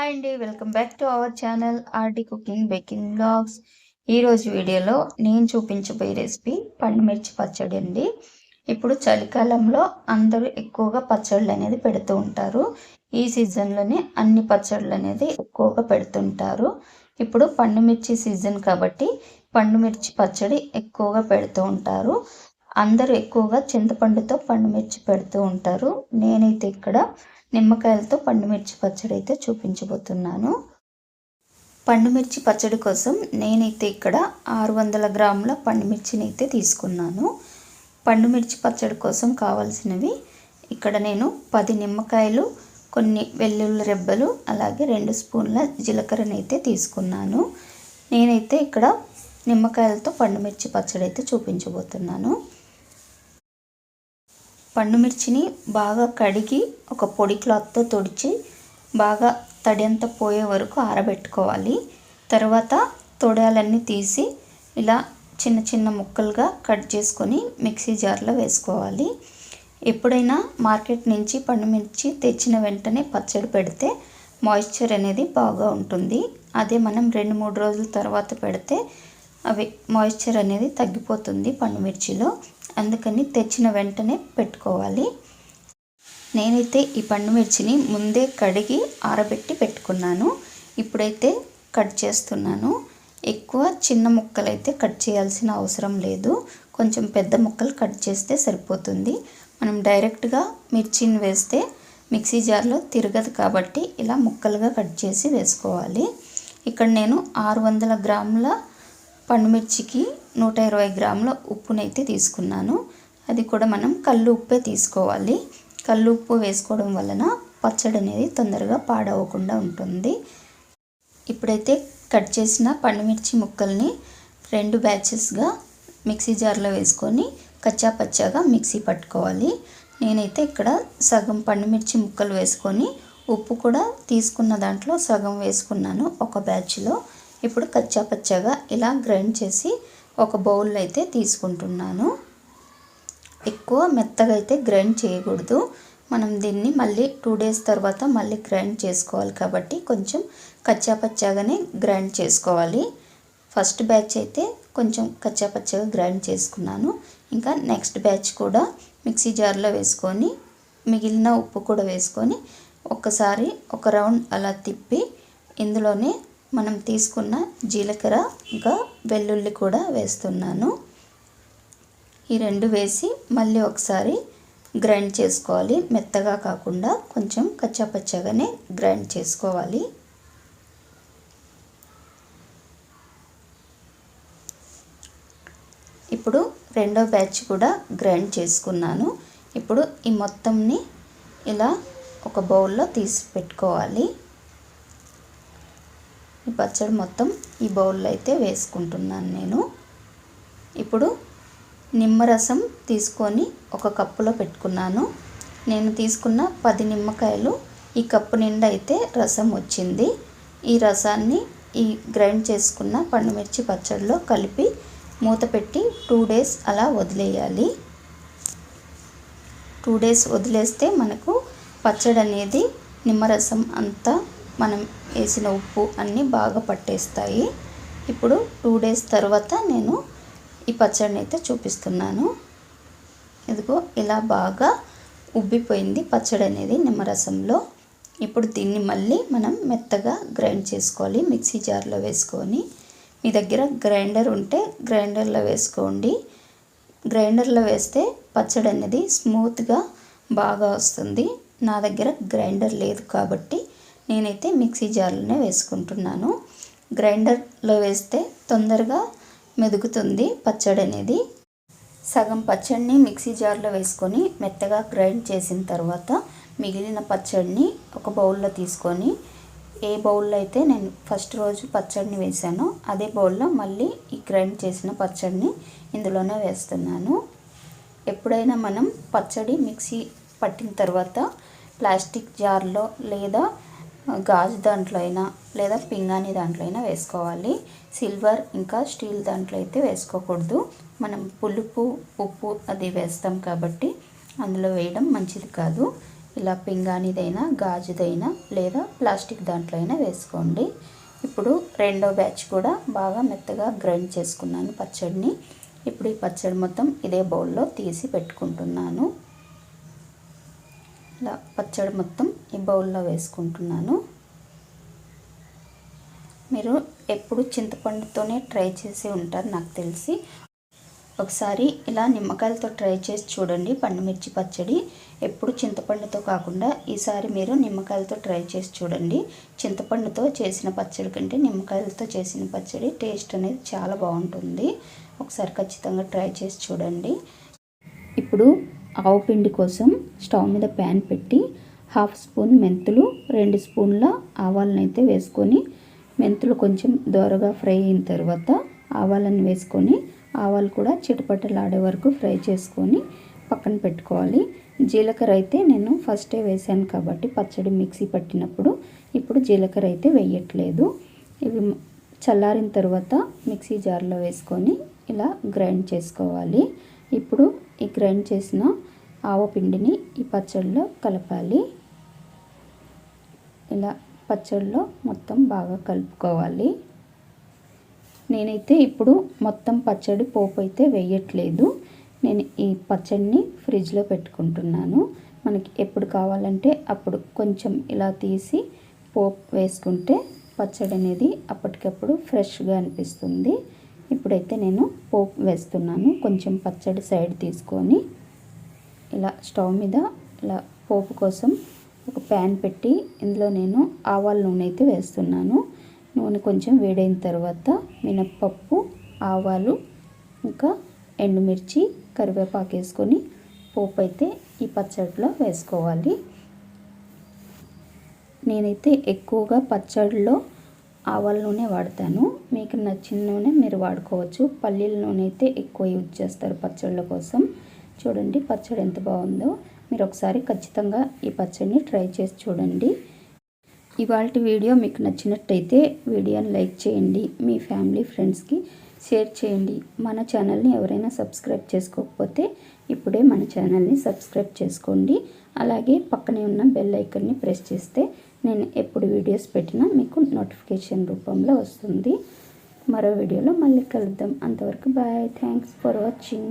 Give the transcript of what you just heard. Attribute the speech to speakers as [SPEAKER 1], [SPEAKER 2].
[SPEAKER 1] Hi అండి welcome back to our channel Arti cooking baking blogs ఈరోజు వీడియోలో నేను చూపించబోయే రెసిపీ పండుమిర్చి పచ్చడి అండి. ఇప్పుడు చలికాలంలో అందరూ ఎక్కువగా పచ్చళ్ళు అనేది పెడుతూ ఉంటారు. ఈ సీజన్లోనే అన్ని పచ్చళ్ళు అనేది ఎక్కువగా పెడుతుంటారు. ఇప్పుడు పండుమిర్చి సీజన్ కాబట్టి పండుమిర్చి పచ్చడి ఎక్కువగా పెడుతూ ఉంటారు. అందరూ ఎక్కువగా చింతపండుతో పండుమిర్చి పెడుతూ ఉంటారు. నేనైతే ఇక్కడ నిమ్మకాయలతో పండుమిర్చి పచ్చడి అయితే చూపించబోతున్నాను. పండుమిర్చి పచ్చడి కోసం నేనైతే ఇక్కడ ఆరు వందల గ్రాముల పండుమిర్చిని అయితే తీసుకున్నాను. పండుమిర్చి పచ్చడి కోసం కావాల్సినవి ఇక్కడ నేను పది నిమ్మకాయలు కొన్ని వెల్లుల్లి రెబ్బలు అలాగే రెండు స్పూన్ల జీలకర్రని అయితే తీసుకున్నాను. నేనైతే ఇక్కడ నిమ్మకాయలతో పండుమిర్చి పచ్చడి అయితే చూపించబోతున్నాను. పండుమిర్చిని బాగా కడిగి ఒక పొడి క్లాత్తో తుడిచి బాగా తడి పోయే వరకు ఆరబెట్టుకోవాలి. తర్వాత తొడాలన్నీ తీసి ఇలా చిన్న చిన్న ముక్కలుగా కట్ చేసుకొని మిక్సీ జార్లో వేసుకోవాలి. ఎప్పుడైనా మార్కెట్ నుంచి పండుమిర్చి తెచ్చిన వెంటనే పచ్చడి పెడితే మాయిశ్చర్ అనేది బాగా ఉంటుంది. అదే మనం రెండు మూడు రోజుల తర్వాత పెడితే అవి మాయిశ్చర్ అనేది తగ్గిపోతుంది పండుమిర్చిలో. అందుకని తెచ్చిన వెంటనే పెట్టుకోవాలి. నేనైతే ఈ పండు మిర్చిని ముందే కడిగి ఆరబెట్టి పెట్టుకున్నాను. ఇప్పుడైతే కట్ చేస్తున్నాను. ఎక్కువ చిన్న ముక్కలు అయితే కట్ చేయాల్సిన అవసరం లేదు. కొంచెం పెద్ద ముక్కలు కట్ చేస్తే సరిపోతుంది. మనం డైరెక్ట్గా మిర్చిని వేస్తే మిక్సీ జార్లో తిరగదు కాబట్టి ఇలా ముక్కలుగా కట్ చేసి వేసుకోవాలి. ఇక్కడ నేను ఆరు వందల గ్రాముల పండుమిర్చికి నూట ఇరవై గ్రాముల ఉప్పునైతే తీసుకున్నాను. అది కూడా మనం కళ్ళు ఉప్పే తీసుకోవాలి. కళ్ళు ఉప్పు వేసుకోవడం వలన పచ్చడి అనేది తొందరగా పాడవకుండా ఉంటుంది. ఇప్పుడైతే కట్ చేసిన పండుమిర్చి ముక్కల్ని రెండు బ్యాచెస్గా మిక్సీ జార్లో వేసుకొని కచ్చా పచ్చాగా మిక్సీ పట్టుకోవాలి. నేనైతే ఇక్కడ సగం పండుమిర్చి ముక్కలు వేసుకొని ఉప్పు కూడా తీసుకున్న దాంట్లో సగం వేసుకున్నాను ఒక బ్యాచ్లో. ఇప్పుడు కచ్చా పచ్చగా ఇలా గ్రైండ్ చేసి ఒక బౌల్ అయితే తీసుకుంటున్నాను. ఎక్కువ మెత్తగా అయితే గ్రైండ్ చేయకూడదు. మనం దీన్ని మళ్ళీ టూ డేస్ తర్వాత మళ్ళీ గ్రైండ్ చేసుకోవాలి కాబట్టి కొంచెం కచ్చా పచ్చాగానే గ్రైండ్ చేసుకోవాలి. ఫస్ట్ బ్యాచ్ అయితే కొంచెం కచ్చా పచ్చగా గ్రైండ్ చేసుకున్నాను. ఇంకా నెక్స్ట్ బ్యాచ్ కూడా మిక్సీ జార్లో వేసుకొని మిగిలిన ఉప్పు కూడా వేసుకొని ఒక్కసారి ఒక రౌండ్ అలా తిప్పి ఇందులోనే మనం తీసుకున్న జీలకర్ర ఇంకా వెల్లుల్లి కూడా వేస్తున్నాను. ఈ రెండు వేసి మళ్ళీ ఒకసారి గ్రైండ్ చేసుకోవాలి. మెత్తగా కాకుండా కొంచెం కచ్చాపచ్చాగానే గ్రైండ్ చేసుకోవాలి. ఇప్పుడు రెండో బ్యాచ్ కూడా గ్రైండ్ చేసుకున్నాను. ఇప్పుడు ఈ మొత్తంని ఇలా ఒక బౌల్లో తీసి పెట్టుకోవాలి. ఈ పచ్చడి మొత్తం ఈ బౌల్లో అయితే వేసుకుంటున్నాను నేను. ఇప్పుడు నిమ్మరసం తీసుకొని ఒక కప్పులో పెట్టుకున్నాను. నేను తీసుకున్న పది నిమ్మకాయలు ఈ కప్పు నిండా అయితే రసం వచ్చింది. ఈ రసాన్ని ఈ గ్రైండ్ చేసుకున్న పండుమిర్చి పచ్చడిలో కలిపి మూత పెట్టి టూ డేస్ అలా వదిలేయాలి. టూ డేస్ వదిలేస్తే మనకు పచ్చడి అనేది నిమ్మరసం అంతా మనం వేసిన ఉప్పు అన్నీ బాగా పట్టేస్తాయి. ఇప్పుడు టూ డేస్ తర్వాత నేను ఈ పచ్చడిని అయితే చూపిస్తున్నాను. ఇదిగో ఇలా బాగా ఉబ్బిపోయింది పచ్చడి అనేది నిమ్మరసంలో. ఇప్పుడు దీన్ని మళ్ళీ మనం మెత్తగా గ్రైండ్ చేసుకోవాలి మిక్సీ జార్లో వేసుకొని. మీ దగ్గర గ్రైండర్ ఉంటే గ్రైండర్లో వేసుకోండి. గ్రైండర్లో వేస్తే పచ్చడి అనేది స్మూత్గా బాగా వస్తుంది. నా దగ్గర గ్రైండర్ లేదు కాబట్టి నేనైతే మిక్సీ జార్లోనే వేసుకుంటున్నాను. గ్రైండర్లో వేస్తే తొందరగా మెదుగుతుంది పచ్చడి అనేది. సగం పచ్చడిని మిక్సీ జార్లో వేసుకొని మెత్తగా గ్రైండ్ చేసిన తర్వాత మిగిలిన పచ్చడిని ఒక బౌల్లో తీసుకొని ఏ బౌల్లో అయితే నేను ఫస్ట్ రోజు పచ్చడిని వేసానో అదే బౌల్లో మళ్ళీ ఈ గ్రైండ్ చేసిన పచ్చడిని ఇందులోనే వేస్తున్నాను. ఎప్పుడైనా మనం పచ్చడి మిక్సీ పట్టిన తర్వాత ప్లాస్టిక్ జార్లో లేదా గాజు దాంట్లో అయినా లేదా పింగాణి దాంట్లో అయినా వేసుకోవాలి. సిల్వర్ ఇంకా స్టీల్ దాంట్లో అయితే వేసుకోకూడదు. మనం పులుపు ఉప్పు అది వేస్తాం కాబట్టి అందులో వేయడం మంచిది కాదు. ఇలా పింగాణిదైనా గాజుదైనా లేదా ప్లాస్టిక్ దాంట్లో అయినా వేసుకోండి. ఇప్పుడు రెండో బ్యాచ్ కూడా బాగా మెత్తగా గ్రైండ్ చేసుకున్నాను పచ్చడిని. ఇప్పుడు ఈ పచ్చడి మొత్తం ఇదే బౌల్లో తీసి పెట్టుకుంటున్నాను. ఇలా పచ్చడి మొత్తం ఈ బౌల్లో వేసుకుంటున్నాను. మీరు ఎప్పుడు చింతపండుతోనే ట్రై చేసి ఉంటారు నాకు తెలిసి. ఒకసారి ఇలా నిమ్మకాయలతో ట్రై చేసి చూడండి పండుమిర్చి పచ్చడి. ఎప్పుడు చింతపండుతో కాకుండా ఈసారి మీరు నిమ్మకాయలతో ట్రై చేసి చూడండి. చింతపండుతో చేసిన పచ్చడి కంటే నిమ్మకాయలతో చేసిన పచ్చడి టేస్ట్ అనేది చాలా బాగుంటుంది. ఒకసారి ఖచ్చితంగా ట్రై చేసి చూడండి. ఇప్పుడు ఆవు పిండి కోసం స్టవ్ మీద ప్యాన్ పెట్టి హాఫ్ స్పూన్ మెంతులు రెండు స్పూన్ల ఆవాలను అయితే వేసుకొని మెంతులు కొంచెం దోరగా ఫ్రై అయిన తర్వాత ఆవాలను వేసుకొని ఆవాలు కూడా చిటపటలాడే వరకు ఫ్రై చేసుకొని పక్కన పెట్టుకోవాలి. జీలకర్ర అయితే నేను ఫస్టే వేసాను కాబట్టి పచ్చడి మిక్సీ పట్టినప్పుడు ఇప్పుడు జీలకర్ర అయితే వేయట్లేదు. ఇవి చల్లారిన తర్వాత మిక్సీ జార్లో వేసుకొని ఇలా గ్రైండ్ చేసుకోవాలి. ఇప్పుడు ఈ గ్రైండ్ చేసిన ఆవపిండిని ఈ పచ్చడిలో కలపాలి. ఇలా పచ్చడిలో మొత్తం బాగా కలుపుకోవాలి. నేనైతే ఇప్పుడు మొత్తం పచ్చడి పోపు అయితే వేయట్లేదు. నేను ఈ పచ్చడిని ఫ్రిడ్జ్లో పెట్టుకుంటున్నాను. మనకి ఎప్పుడు కావాలంటే అప్పుడు కొంచెం ఇలా తీసి పోపు వేసుకుంటే పచ్చడి అనేది అప్పటికప్పుడు ఫ్రెష్గా అనిపిస్తుంది. ఇప్పుడైతే నేను పోపు వేస్తున్నాను. కొంచెం పచ్చడి సైడ్ తీసుకొని ఇలా స్టవ్ మీద ఇలా పోపు కోసం ఒక ప్యాన్ పెట్టి ఇందులో నేను ఆవాల నూనె అయితే వేస్తున్నాను. నూనె కొంచెం వేడైన తర్వాత మినప్పప్పు ఆవాలు ఇంకా ఎండుమిర్చి కరివేపాకు వేసుకొని పోపు అయితే ఈ పచ్చడిలో వేసుకోవాలి. నేనైతే ఎక్కువగా పచ్చడిలో ఆవాల నూనె వాడతాను. మీకు నచ్చిన నూనె మీరు వాడుకోవచ్చు. పల్లీల నూనె అయితే ఎక్కువ యూజ్ చేస్తారు పచ్చళ్ళ కోసం. చూడండి పచ్చడి ఎంత బాగుందో. మీరు ఒకసారి ఖచ్చితంగా ఈ పచ్చడిని ట్రై చేసి చూడండి. ఇవాళ వీడియో మీకు నచ్చినట్టయితే వీడియోని లైక్ చేయండి. మీ ఫ్యామిలీ ఫ్రెండ్స్కి షేర్ చేయండి. మన ఛానల్ని ఎవరైనా సబ్స్క్రైబ్ చేసుకోకపోతే ఇప్పుడే మన ఛానల్ని సబ్స్క్రైబ్ చేసుకోండి. అలాగే పక్కనే ఉన్న బెల్ ఐకన్ని ప్రెస్ చేస్తే నేను ఎప్పుడు వీడియోస్ పెట్టినా మీకు నోటిఫికేషన్ రూపంలో వస్తుంది. మరో వీడియోలో మళ్ళీ కలుద్దాం. అంతవరకు బాయ్ థ్యాంక్స్ ఫర్ వాచింగ్